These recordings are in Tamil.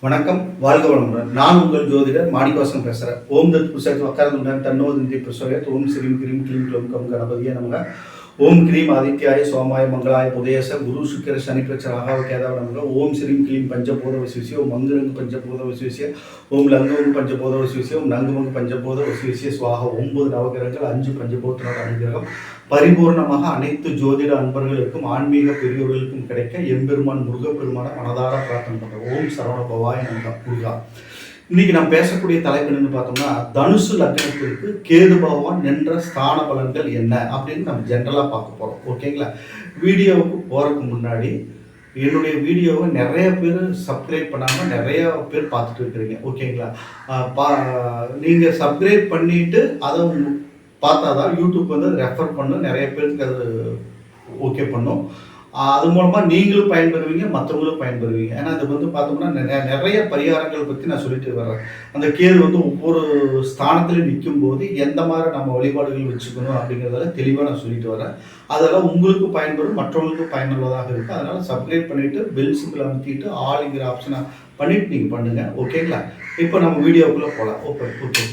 வணக்கம் வாழ்க வளமுடன். நான் உங்கள் ஜோதிடர் மாணிக்கவாசன் பேசுகிறேன் ஓம் தத் புசத் வக்கரதுடன் தன்னோதந்தி பிரசோயத் ஓம் ஸ்ரீம் கிரீம் கிளீம் க்ளோம் கம் கணபதியை நமக. ஓம் கிரீம் ஆதித்யாய சோமாய மங்களாய புதேச குரு சுக்கர சனி பிரச்ச ராகாவ ஓம் ஸ்ரீம் கிளீம் பஞ்சபோத வசிவிசிய ஓம் மங்குரங்கு பஞ்சபோத வசிவிசிய ஓம் லங்கமங்கு பஞ்சபோத வசிவிசிய ஓம் நங்குமங்கு பஞ்சபோத வசிவிசிய சுவாக ஒன்பது நவகிரகங்கள் அஞ்சு பஞ்சபோத்தனோட அனுகிரகம். பரிபூர்ணமாக அனைத்து ஜோதிட அன்பர்களுக்கும் ஆன்மீக பெரியோர்களுக்கும் கிடைக்க எம்பெருமான் முருகப்பெருமான மனதார பிரார்த்தனை பண்ணுறோம் ஓம் சரவண பவாய நமக. முருகா இன்னைக்கு நம்ம பேசக்கூடிய தலைப்பு என்னன்னு பார்த்தோம்னா தனுசு லக்னத்திற்கு கேது பகவான் நின்ற ஸ்தான பலன்கள் என்ன அப்படின்னு நம்ம ஜென்ரலாக பார்க்க போகிறோம் ஓகேங்களா வீடியோவுக்கு போகிறதுக்கு முன்னாடி என்னுடைய வீடியோவை நிறைய பேர் சப்ஸ்கிரைப் பண்ணாமல் நிறைய பேர் பார்த்துட்டு இருக்கிறீங்க. ஓகேங்களா பா நீங்கள் சப்ஸ்கிரைப் பண்ணிட்டு அதை பார்த்தா தான் யூடியூப் வந்து ரெஃபர் பண்ணும் நிறைய பேருக்கு அது ஓகே பண்ணும். அது மூலமாக நீங்களும் பயன்பெறுவீங்க மற்றவங்களும் பயன்பெறுவீங்க. ஏன்னா இது வந்து பார்த்தோம்னா நிறைய நிறைய பரிகாரங்கள் பற்றி நான் சொல்லிட்டு வர்றேன். அந்த கேது வந்து ஒவ்வொரு ஸ்தானத்துலையும் நிற்கும் போது எந்த மாதிரி நம்ம வழிபாடுகள் வச்சுக்கணும் அப்படிங்கிறதால தெளிவாக நான் சொல்லிட்டு வரேன் அதெல்லாம் உங்களுக்கு பயன்படும் மற்றவங்களுக்கும் பயனுள்ளதாக இருக்குது அதனால் சப்ஸ்கிரைப் பண்ணிவிட்டு பெல் சிம்பிள் அமைத்திட்டு ஆளுங்கிற ஆப்ஷனை பண்ணிட்டு நீங்கள் பண்ணுங்கள் ஓகேங்களா இப்போ நம்ம வீடியோக்குள்ளே போகலாம் ஓகே ஓகே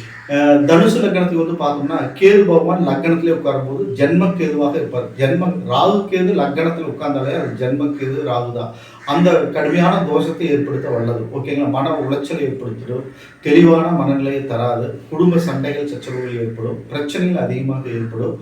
தனுசு லக்னத்துக்கு வந்து பார்த்தோம்னா கேது பகவான் லக்னத்திலே உட்காரும்போது ஜென்ம கேதுவாக இருப்பார். ஜென்ம ராகு கேது லக்னத்தில் உட்கார்ந்தாலே அது ஜென்ம கேது ராகு தான் அந்த கடுமையான தோஷத்தை ஏற்படுத்த வல்லது. ஓகேங்களா? மன உளைச்சல் ஏற்படுத்திடும். தெளிவான மனநிலையை தராது. குடும்ப சண்டைகள் சச்சரவுகள் ஏற்படும். பிரச்சனைகள் அதிகமாக ஏற்படும்.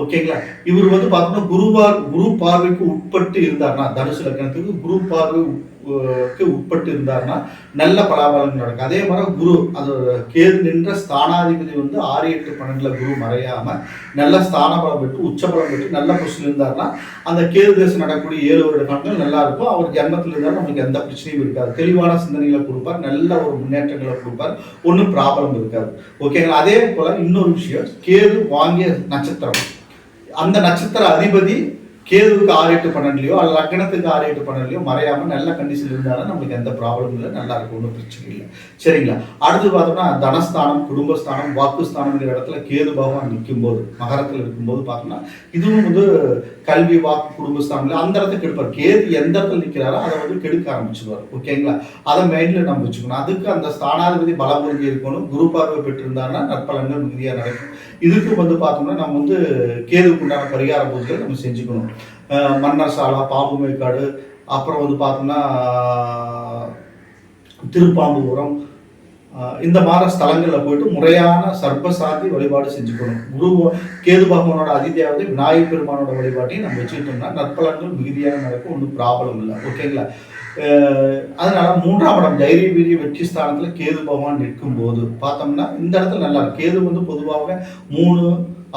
ஓகேங்களா இவர் வந்து பார்த்தோம்னா குருவார் குரு பார்வைக்கு உட்பட்டு இருந்தார்னா தனுசு லக்னத்துக்கு குரு பார்வைக்கு உட்பட்டு இருந்தார்னா நல்ல பலாபலங்கள் நடக்கும். அதே மாதிரி குரு அது கேது நின்ற ஸ்தானாதிபதி வந்து ஆறு எட்டு பன்னெண்டுல குரு மறையாம நல்ல ஸ்தான பலம் பெற்று உச்ச பலம் பெற்று நல்ல பொசிஷன் இருந்தார்னா அந்த கேது தேசம் நடக்கக்கூடிய ஏழு வருட காலங்கள் நல்லா இருக்கும். அவர் ஜென்மத்தில் இருந்தாலும் நம்மளுக்கு எந்த பிரச்சனையும் இருக்காது. தெளிவான சிந்தனைகளை கொடுப்பார். நல்ல ஒரு முன்னேற்றங்களை கொடுப்பார். ஒன்றும் ப்ராப்ளம் இருக்காது. ஓகேங்களா அதே போல் இன்னொரு விஷயம் கேது வாங்கிய நட்சத்திரம். அந்த நட்சத்திர அதிபதி கேதுவுக்கு ஆறு எட்டு பன்னெண்டுலையோ அல்ல லக்னத்துக்கு ஆறு எட்டு பன்னெண்டுலையோ மறையாமல் நல்ல கண்டிஷன் இருந்தாலும் நம்மளுக்கு எந்த ப்ராப்ளமும் இல்லை நல்லா இருக்கும் ஒன்றும் பிரச்சனை இல்லை. சரிங்களா? அடுத்து பார்த்தோம்னா தனஸ்தானம் குடும்பஸ்தானம் வாக்குஸ்தானம்ங்கிற இடத்துல கேது பகவான் நிற்கும் போது மகரத்தில் இருக்கும்போது பார்த்தோம்னா இதுவும் வந்து கல்வி வாக்கு குடும்பஸ்தானம்ல அந்த இடத்துக்கு கெடுப்பார் கேது எந்த இடத்துல நிற்கிறாரோ அதை வந்து கெடுக்க ஆரம்பிச்சுடுவார் ஓகேங்களா அதை மைண்டில் நம்ம வச்சுக்கணும். அதுக்கு அந்த ஸ்தானாதிபதி பலம் புரிஞ்சு இருக்கணும். குரு பார்வை பெற்றிருந்தாருன்னா நற்பலன்கள் மிகுதியாக நடக்கும். இதுக்கு வந்து பார்த்தோம்னா நம்ம வந்து கேதுக்கு உண்டான பரிகார பூஜைகள் நம்ம செஞ்சுக்கணும். மன்னர் சாலா பாம்புமேக்காடு அப்புறம் வந்து பார்த்தோம்னா திருப்பாம்புபுரம் இந்த மாதிரி ஸ்தலங்களில் போயிட்டு முறையான சர்ப்பசாந்தி வழிபாடு செஞ்சுக்கணும். குரு கேது பகவானோட அதிதேவதை விநாயகர் பெருமானோட வழிபாட்டையும் நம்ம வச்சுக்கிட்டோம்னா நற்பலன்கள் மிகுதியாக நடக்கும் ஒன்றும் ப்ராப்ளம் இல்லை. ஓகேங்களா அதனால மூன்றாம் இடம் தைரிய வீரிய வெற்றி ஸ்தானத்தில் கேது பகவான் நிற்கும் போது பார்த்தோம்னா இந்த இடத்துல நல்லா கேது வந்து பொதுவாக மூணு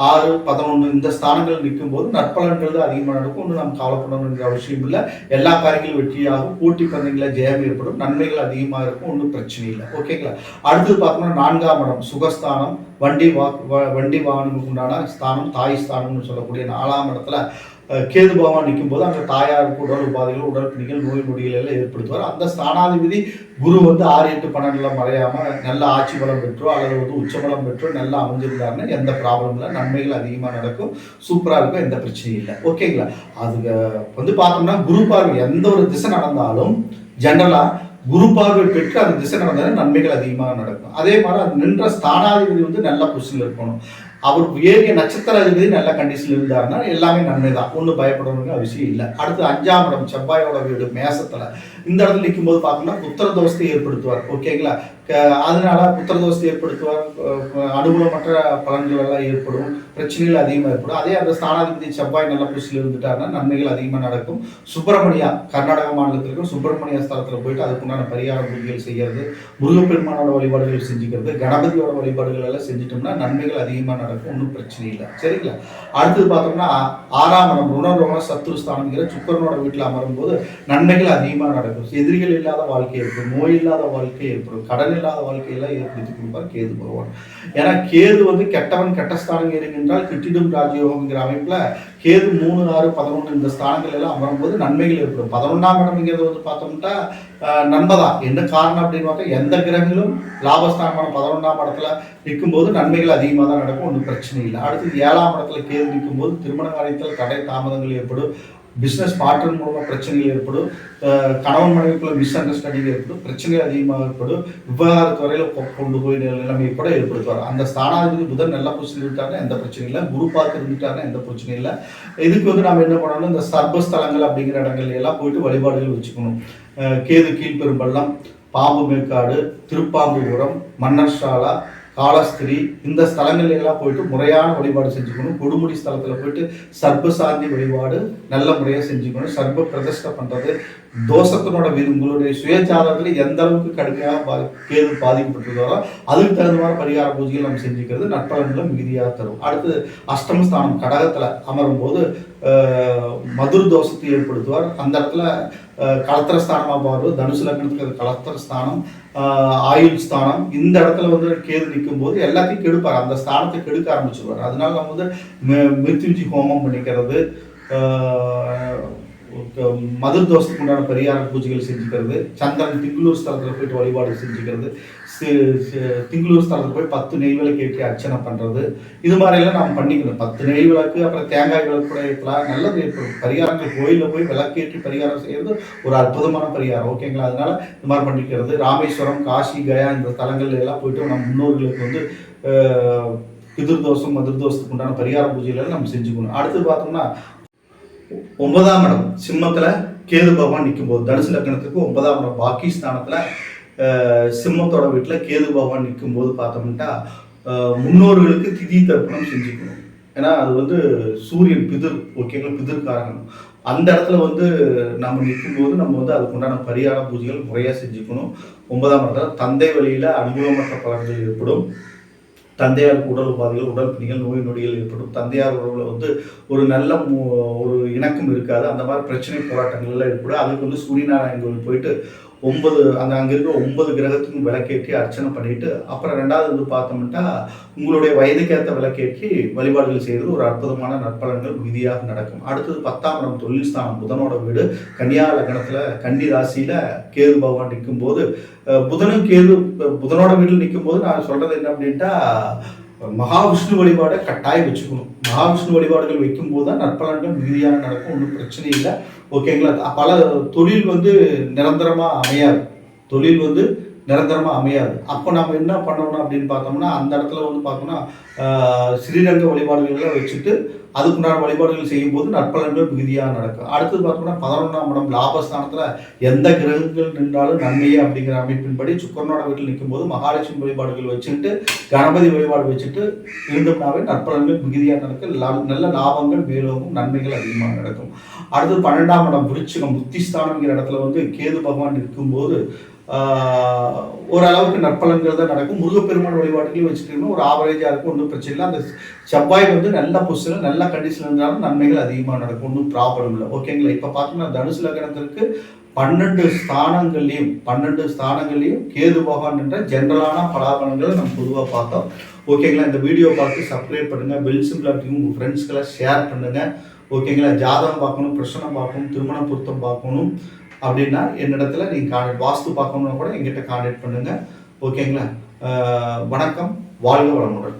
ஆறு பதினொன்று இந்த ஸ்தானங்கள் நிற்கும் போது நற்பலன்கள் தான் அதிகமாக நடக்கும். ஒன்றும் நாம் கவலைப்படணுங்கிற அவசியம் இல்லை. எல்லா காரியங்களும் வெற்றியாகும். போட்டி பந்தயங்களில் ஜெயம் ஏற்படும். நன்மைகள் அதிகமாக இருக்கும். ஒன்றும் பிரச்சனை இல்லை. ஓகேங்களா அடுத்து பார்த்தோம்னா நான்காம் இடம் சுகஸ்தானம். வண்டி வா வ- வண்டி வாகனங்களுக்கு உண்டான ஸ்தானம் தாய் ஸ்தானம்னு சொல்லக்கூடிய நாலாம் இடத்துல கேது பகவான் நிற்கும் போது அங்கே தாயாருக்கு உடல் உபாதைகள் உடல் பிணிகள் நோய் நொடிகள் எல்லாம் ஏற்படுத்துவார். அந்த ஸ்தானாதிபதி குரு வந்து ஆறு எட்டு பன்னெண்டுல மறையாம நல்ல ஆட்சி பலம் பெற்றோ அல்லது வந்து உச்சபலம் பெற்றோ நல்லா அமைஞ்சிருந்தாருன்னா எந்த ப்ராப்ளம் இல்லை நன்மைகள் அதிகமாக நடக்கும் சூப்பராக இருக்கும் எந்த பிரச்சனையும் இல்லை. ஓகேங்களா அதுக்கு வந்து பார்த்தோம்னா குரு பார்வை எந்த ஒரு திசை நடந்தாலும் ஜென்ரலாக குரு பார்வை பெற்று அந்த திசை நடந்தாலும் நன்மைகள் அதிகமாக நடக்கும். அதே மாதிரி அது நின்ற ஸ்தானாதிபதி வந்து நல்ல பொசிஷனில் இருக்கணும். அவர் ஏறிய நட்சத்திர அதிபதி நல்ல கண்டிஷனில் இருந்தாருன்னா எல்லாமே நன்மை தான் ஒன்றும் பயப்படணுங்கிற அவசியம் இல்லை. அடுத்து அஞ்சாம் இடம் செவ்வாயோட வீடு மேசத்துல. இந்த இடத்துல நிற்கும் போது பார்த்தோம்னா புத்திர தோஷத்தை ஏற்படுத்துவார் ஓகேங்களா க- அதனால புத்திர தோஷத்தை ஏற்படுத்துவார் அனுகூலமற்ற பலன்கள் எல்லாம் ஏற்படும். பிரச்சனைகள் அதிகமாக ஏற்படும். அதே அந்த ஸ்தானாதிபதி செவ்வாய் நல்ல புஷில் இருந்துட்டாருன்னா நன்மைகள் அதிகமாக நடக்கும். சுப்பிரமணியா கர்நாடக மாநிலத்தில் இருக்கிற சுப்பிரமணிய ஸ்தலத்தில் போயிட்டு அதுக்குண்டான பரிகார பூஜைகள் செய்யறது முருகப்பெருமானோட வழிபாடுகள் செஞ்சுக்கிறது கணபதியோட வழிபாடுகள் எல்லாம் செஞ்சுட்டோம்னா நன்மைகள் அதிகமாக நடக்கும். ஒன்றும் பிரச்சனை இல்லை. சரிங்களா? அடுத்தது பார்த்தோம்னா ஆறாம் இடம் சத்துரு ஸ்தானங்கிற சுக்கரனோட வீட்டில் அமரும் போது நன்மைகள் அதிகமாக நடக்கும். எதிரிகள் இல்லாத வாழ்க்கை ஏற்படும். நோய் இல்லாத வாழ்க்கை ஏற்படும். கடன் இல்லாத வாழ்க்கையெல்லாம் ஏற்படுத்தி கொடுப்பார். கேது பகவான். ஏன்னா கேது வந்து கெட்டவன் கெட்ட ஸ்தானம் இருக்கின்றால் கிட்டிடும் ராஜயோகம்ங்கிற அமைப்புல கேது மூணு ஆறு பதினொன்று இந்த ஸ்தானங்கள் எல்லாம் அமரும்போது நன்மைகள் ஏற்படும். பதினொன்றாம் இடம்ங்கிறது வந்து பார்த்தோம்னா ஆஹ், நன்மைதான் என்ன காரணம் அப்படின்னு பார்த்தா எந்த கிரகங்களும் லாபஸ்தானமான பதினொன்றாம் இடத்துல நிற்கும்போது நன்மைகள் அதிகமாக தான் நடக்கும். ஒன்றும் பிரச்சனை இல்லை. அடுத்தது ஏழாம் இடத்துல கேது நிற்கும்போது திருமண காரியத்தில் தடை தாமதங்கள் ஏற்படும். பிஸ்னஸ் பார்ட்னர் மூலமாக பிரச்சனைகள் ஏற்படும். கணவன் மனைவிக்குள்ள மிஸ் அண்டர்ஸ்டாண்டிங் ஏற்படும். பிரச்சனைகள் அதிகமாக ஏற்படும். விவகாரத்து வரையில் கொண்டு போய் நிலைமை கூட ஏற்படுத்துவார். அந்த ஸ்தானாதிபதி புதன் நல்ல பொசிஷன் இருக்காருன்னா எந்த பிரச்சனையும் இல்லை. குரு பார்த்து இருந்துட்டாருன்னா எந்த பிரச்சனையும் இல்லை. இதுக்கு வந்து நம்ம என்ன பண்ணணும் இந்த சர்பஸ்தலங்கள் அப்படிங்கிற இடங்கள்ல எல்லாம் போயிட்டு வழிபாடுகள் வச்சுக்கணும். கேது கீழ்பெரும்பள்ளம் பாம்பு மேற்காடு திருப்பாம்புபுரம் மன்னர் சாலா காலஸ்திரி இந்த ஸ்தலங்கள் எல்லாம் போயிட்டு முறையான வழிபாடு செஞ்சுக்கணும். கொடுமுடி ஸ்தலத்துல போயிட்டு சர்ப சாந்தி வழிபாடு நல்ல முறையாக செஞ்சுக்கணும். சர்ப பிரதிஷ்டை பண்றது தோஷத்தினோட வீடு உங்களுடைய சுயச்சாரத்தில் எந்த அளவுக்கு கடுமையாக பா கேது பாதிக்கப்பட்டிருக்காரோ அதுக்கு தகுந்த மாதிரி பரிகார பூஜைகள் நம்ம செஞ்சுக்கிறது நட்பலன்களை மிகுதியாக தரும். அடுத்து அஷ்டமஸ்தானம் கடகத்தில் அமரும் போது மதுர தோஷத்தை ஏற்படுத்துவார். அந்த இடத்துல கலத்திர ஸ்தானமாக பாரு தனுசு லக்னத்துக்கு அது கலத்திர ஸ்தானம் ஆயுள் ஸ்தானம் இந்த இடத்துல வந்து கேது நிற்கும் போது எல்லாத்தையும் கெடுப்பார். அந்த ஸ்தானத்தை கெடுக்க ஆரம்பிச்சிருவார். அதனால நம்ம வந்து மிருத்யுஞ்சி ஹோமம் பண்ணிக்கிறது மதுர் தோஷத்துக்கு உண்டான பரிகார பூஜைகள் செஞ்சுக்கிறது. சந்திரன் திங்களூர் ஸ்தலத்தில் போயிட்டு வழிபாடு செஞ்சுக்கிறது. திங்களூர் ஸ்தலத்தில் போய் பத்து நெய் விளக்கு ஏற்றி அர்ச்சனை பண்ணுறது இது மாதிரியெல்லாம் நாம் பண்ணிக்கணும். பத்து நெய் விளக்கு அப்புறம் தேங்காய் விளக்கு கூட ஏற்றலாம். நல்லது ஏற்படும். பரிகாரங்கள் கோயிலில் போய் விளக்கேற்றி பரிகாரம் செய்கிறது ஒரு அற்புதமான பரிகாரம். ஓகேங்களா? அதனால இந்த மாதிரி பண்ணிக்கிறது. ராமேஸ்வரம் காசி கயா இந்த தலங்கள் எல்லாம் போயிட்டு நம்ம முன்னோர்களுக்கு வந்து பிதிர்தோஷம் மதுர்தோஷத்துக்கு உண்டான பரிகார பூஜைகளை நம்ம செஞ்சுக்கணும். அடுத்து பார்த்தோம்னா ஒன்பதாம் இடம் சிம்மத்தில் கேது பகவான் நிற்கும்போது தனுசு லக்னத்துக்கு ஒன்பதாம் இடம் பாக்கி ஸ்தானத்தில் சிம்மத்தோட வீட்டில் கேது பகவான் நிற்கும்போது பார்த்தோம்னா முன்னோர்களுக்கு திதி தர்ப்பணம் செஞ்சுக்கணும். ஏன்னா அது வந்து சூரியன் பிதிர் ஓகேங்களா பிதிர்காரகன் அந்த இடத்துல வந்து நம்ம நிற்கும்போது நம்ம வந்து அதுக்கு உண்டான பரிகார பூஜைகள் முறையாக செஞ்சுக்கணும். ஒன்பதாம் இடத்துல தந்தை வழியில் அனுகூலமற்ற பலன்கள் ஏற்படும். தந்தையாருக்கு உடல் உபாதைகள் உடல் பிணிகள் நோய் நொடிகள் ஏற்படும். தந்தையார் உறவுல வந்து ஒரு நல்ல ஒரு இணக்கம் இருக்காது. அந்த மாதிரி பிரச்சனை போராட்டங்கள் எல்லாம் ஏற்படும். அதுக்கு வந்து சூரியநாராயணன் கோவில் போயிட்டு ஒன்பது அந்த அங்கே இருக்கிற ஒன்பது கிரகத்துக்கும் விளக்கேற்றி அர்ச்சனை பண்ணிட்டு அப்புறம் ரெண்டாவது வந்து பார்த்தோம்னா உங்களுடைய வயதுக்கேற்ற விளக்கேற்றி வழிபாடுகள் செய்கிறது ஒரு அற்புதமான நற்பலன்கள் மிகுதியாக நடக்கும். அடுத்தது பத்தாம் இடம் தொழில் ஸ்தானம் புதனோட வீடு. கன்னியா லக்னத்தில் கன்னி ராசியில் கேது பகவான் நிற்கும் போது புதனும் கேது புதனோட வீட்டில் நிற்கும் போது நான் சொல்கிறது என்ன அப்படின்ட்டா மகாவிஷ்ணு வழிபாடை கட்டாயம் வச்சுக்கணும். மகாவிஷ்ணு வழிபாடுகள் வைக்கும் போது தான் நற்பலன்கள் மிகுதியாக நடக்கும் ஒன்றும் பிரச்சனை இல்லை. ஓகேங்களா? பல தொழில் வந்து நிரந்தரமாக அமையாது. தொழில் வந்து நிரந்தரமாக அமையாது. அப்போ நம்ம என்ன பண்ணணும் அப்படின்னு பார்த்தோம்னா அந்த இடத்துல வந்து பார்த்தோம்னா ஸ்ரீரங்க வழிபாடுகள்லாம் வச்சுட்டு அதுக்குண்டான வழிபாடுகள் செய்யும்போது நற்பலன்கள் மிகுதியாக நடக்கும். அடுத்தது பார்த்தோம்னா பதினொன்றாம் இடம் லாபஸ்தானத்தில் எந்த கிரகங்கள் நின்றாலும் நன்மையே அப்படிங்கிற அமைப்பின்படி சுக்கரனோட வீட்டில் நிற்கும்போது மகாலட்சுமி வழிபாடுகள் வச்சுட்டு கணபதி வழிபாடு வச்சுட்டு இருந்தோம்னாவே நற்பலன்கள் மிகுதியாக நடக்கும். நல்ல லாபங்கள் மேலோங்கும் நன்மைகள் அதிகமாக நடக்கும். அடுத்து பன்னெண்டாம் இடம் விருச்சிகம் புத்திஸ்தானம்ங்கிற இடத்துல வந்து கேது பகவான் இருக்கும்போது ஓரளவுக்கு நற்பலன்கள் தான் நடக்கும். முருகப்பெருமான் வழிபாடுகள் வச்சுட்டீங்கன்னா ஒரு ஆவரேஜாக இருக்கும் ஒன்றும் பிரச்சனை இல்லை. அந்த செவ்வாய் வந்து நல்ல பொசிஷன் நல்ல கண்டிஷன் இருந்தாலும் நன்மைகள் அதிகமாக நடக்கும். ஒன்றும் ப்ராப்ளம் இல்லை. ஓகேங்களா இப்போ பார்த்தோம்னா தனுசு லக்னத்திற்கு பன்னெண்டு ஸ்தானங்கள்லையும் பன்னெண்டு ஸ்தானங்கள்லையும் கேது பகவான் என்ற ஜென்ரலான பலாபலன்களை நம்ம பொதுவாக பார்த்தோம். ஓகேங்களா இந்த வீடியோ பார்த்து சப்ஸ்கிரைப் பண்ணுங்கள் பெல் சிம்பிள் உங்கள் ஃப்ரெண்ட்ஸ்க்கெல்லாம் ஷேர் பண்ணுங்கள் ஓகேங்களா ஜாதகம் பார்க்கணும் பிரச்சனை பார்க்கணும் திருமண பொருத்தம் பார்க்கணும். அப்படின்னா என்னிடத்துல நீங்கள் கான்டாக்ட் வாஸ்து பார்க்கணும்னா கூட எங்கிட்ட கான்டாக்ட் பண்ணுங்க. ஓகேங்களா வணக்கம் வாழ்க வளமுடன்.